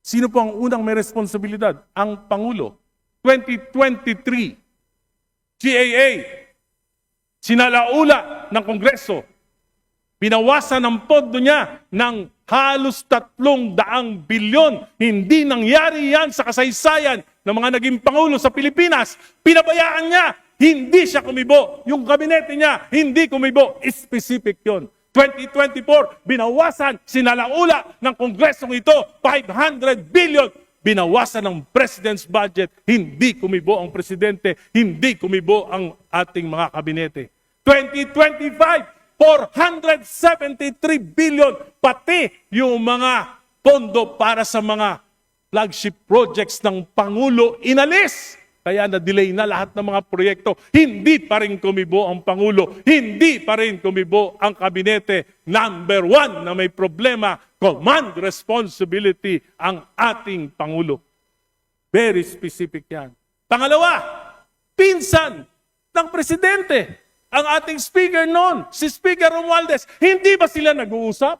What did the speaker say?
Sino po ang unang may responsibilidad? Ang Pangulo. 2023, GAA, sinalaula ng Kongreso, binawasan ang pondo niya ng halos tatlong daang bilyon. Hindi nangyari yan sa kasaysayan ng mga naging Pangulo sa Pilipinas. Pinabayaan niya, hindi siya kumibo. Yung kabinete niya, hindi kumibo. Specific yon. 2024, binawasan, sinalaula ng Kongresong ito, 500 billion. Binawasan ng President's budget, hindi kumibo ang Presidente, hindi kumibo ang ating mga kabinete. 2025, 473 billion, pati yung mga pondo para sa mga flagship projects ng Pangulo inalis. Kaya na-delay na lahat ng mga proyekto. Hindi pa rin kumibo ang Pangulo. Hindi pa rin kumibo ang kabinete. Number one na may problema, command responsibility ang ating Pangulo. Very specific yan. Pangalawa, pinsan ng presidente. Ang ating speaker noon, si Speaker Romualdez, hindi ba sila nag-uusap?